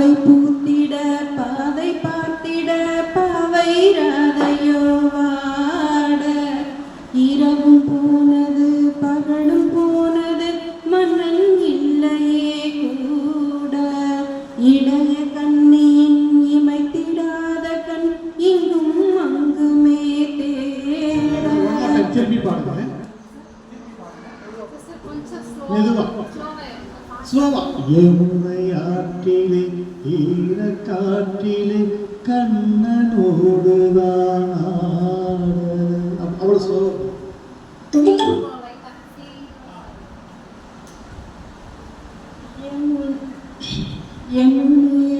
பார்வை பூத்திட பாதை பார்த்திட பாவை ராதையோ வாட. இரவும் போனது பகலும் போனது மன்னன் இல்லையே கூட. இளைய கண்ணின் இமைத்திடாத கண் இங்கும் அங்குமே தேட. கொஞ்சம் மெதுவா. ஸ்லோவா யமுனை ஆற்றிலே ஈர காற்றிலே கண்ணனோடுதான் அவ்வளோ ஸ்லோ யமுனையாற்றிலே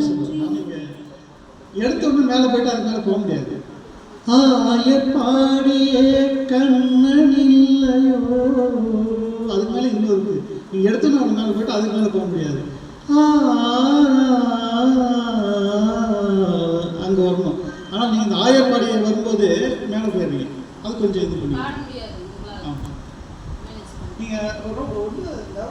எடுத்த உடனே மேலே போயிட்டு அது மேலே போக முடியாது. ஆயப்பாடியே கண்ணன் இல்லையோ? அதுக்கு மேலே இன்னும் இருக்கு. நீங்கள் எடுத்தோன்னே ஒரு மேலே போயிட்டு அதுக்கு மேலே போக முடியாது. அங்கே வரணும். ஆனால் நீங்கள் இந்த ஆயப்பாடியை வரும்போது மேலே போயிடுறீங்க. அது கொஞ்சம் இது பண்ணி. பாட முடியாது. உங்களால ஆமாம். நீங்கள் ரொம்ப